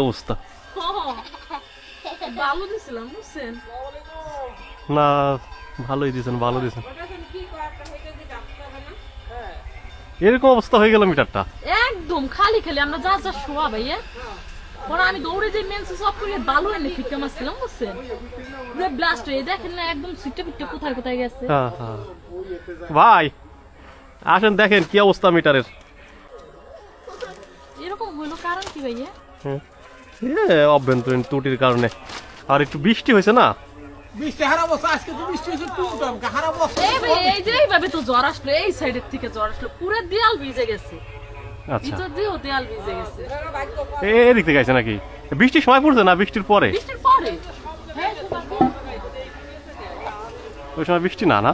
অবস্থা? না ভালোই দিয়েছেন ভালো দিয়েছেন এরকম অবস্থা হয়ে গেল মিটারটা? একদম খালি খালি আমরা যা যা শোয়া ভাইয়া। পরে আমি দৌড়ে যে মেনসে সব করে বালু এনে ফিটে মারছিলাম বুঝছেন? পুরো ব্লাস্ট হয়ে দেখেন না একদম সিটে ফিটে কোথায় কোথায় গেছে। হ্যাঁ হ্যাঁ। ভাই আসেন দেখেন কি অবস্থা মিটারের। এরকম হইল কারণ কি ভাইয়া? হ্যাঁ। অভ্যন্তরীণ ত্রুটির কারণে। আর একটু বৃষ্টি হয়েছে না? বৃষ্টি আজকে তো বৃষ্টি হয়েছে এই ভাই এই যে এইভাবে তো জ্বর আসলো এই সাইডের থেকে জ্বর আসলো পুরো দেয়াল ভিজে গেছে। আচ্ছা। দেয়াল ভিজে গেছে। এদিক থেকে আছে নাকি? বৃষ্টির সময় পড়ছে না বৃষ্টির পরে? বৃষ্টির পরে? হ্যাঁ ওই সময় বৃষ্টি না না?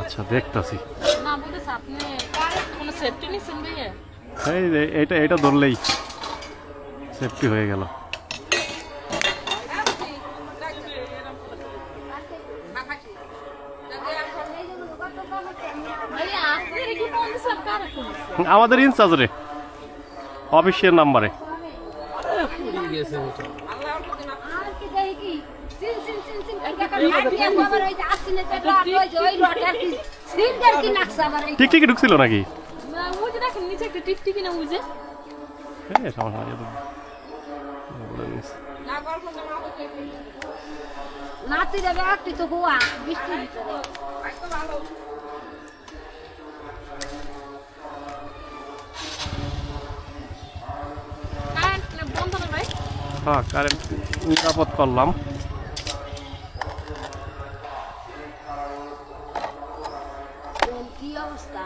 আচ্ছা দেখতাছি। না আপনি কোনো সেফটি নিচ্ছেন ভাইয়া? এই এটা এটা ধরলেই। সেফটি হয়ে গেল। আমাদের ইনচার্জ রে। অফিসের নাম্বারে। আর কি দেই কি সিন সিন সিন সিন করে কাকা মাটিয়া খবর হইছে আসিনে তো রড হইছে ওই রডের কি সিন দের কি নাকসা বারে ঠিক ঢুকছিল নাকি? না ওই দেখেন নিচে একটা টিকটিকি না এ, সমস্যা। নাতি দেবে তুই তো হুয়া বৃষ্টি হ্যাঁ কারেন্ট নিরাপদ করলাম। কি অবস্থা?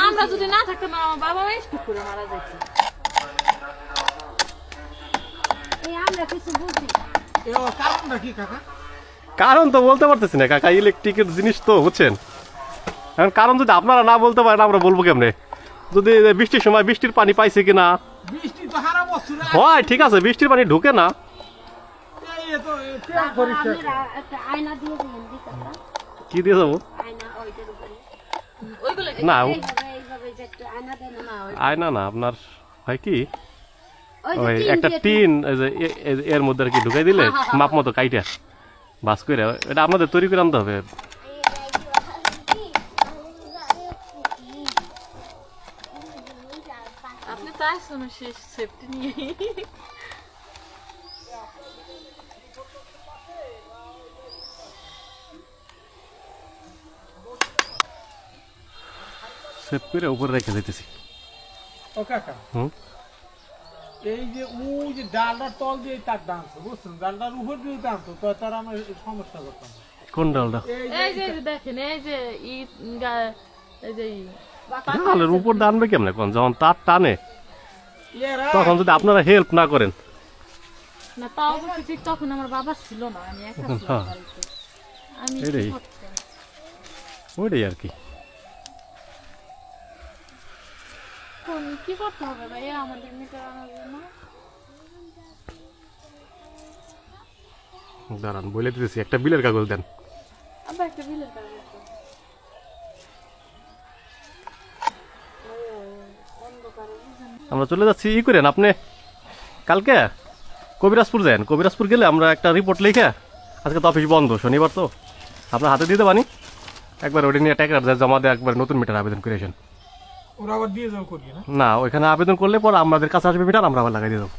আমরা যদি না থাকতাম আমার বাবা করে মারা কারণ তো বলতে পারতেছি না কাকা ইলেকট্রিকের জিনিস তো হচ্ছেন এখন কারণ যদি আপনারা না বলতে পারেন আমরা বলব কেমনে? যদি বৃষ্টির সময় বৃষ্টির পানি পাইছে কিনা? হয় ঠিক আছে বৃষ্টির পানি ঢুকে না। পরীক্ষা একটা আয়না দিয়ে দিন কি দিয়ে যাব আয়না ওইটার উপরে। ওইগুলো না আয়না না না আপনার হয় কি? ওই একটা টিন এর মধ্যে আর কি ঢুকাই দিলে মাপ মতো কাইটা। বাস করে এটা আপনাদের তৈরি করে আনতে হবে। আপনি তাই শোনো শেষ সেফটি নিয়ে। সেভ করে উপরে রেখে দিতেছি। ও কাকা। হুম? এই যে ওই যে ডালটার তল দিয়ে তার টানতো বুঝছেন? ডালটার উপর দিয়ে টানতো তো তার আমার সমস্যা করতাম। কোন ডালটা? এই এই যে দেখেন এই যে ই এই যে ডালের উপর টানবে কেমনে? কোন যখন তার টানে তখন যদি আপনারা হেল্প না করেন। না তাও ঠিক তখন আমার বাবা ছিল না আমি একা ছিলাম হ্যাঁ। আমি? ওইটাই আর কি। কোন কি করতে হবে ভাইয়া আমাদের মিটার আনার জন্য? দাঁড়ান বলে দিতেছি। একটা বিলের কাগজ দেন। আবার একটা বিলের কাগজ আমরা চলে যাচ্ছি। ই করেন আপনি। কালকে কবিরাজপুর যান। কবিরাজপুর গেলে আমরা একটা রিপোর্ট লিখে আজকে তো অফিস বন্ধ শনিবার তো। আপনার হাতে দিতে পারি একবার ওটা নিয়ে ট্যাকার জমা দিয়ে একবার নতুন মিটার আবেদন করেছেন না? ওইখানে আবেদন করলে পর আমাদের কাছে আসবে মিটার আমরা আবার লাগাই দিয়ে দেবো।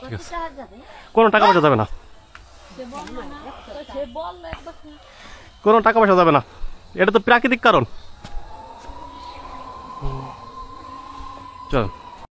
ঠিক আছে। কোনো টাকা পয়সা যাবে না। কোনো টাকা পয়সা যাবে না। এটা তো প্রাকৃতিক কারণ। চল।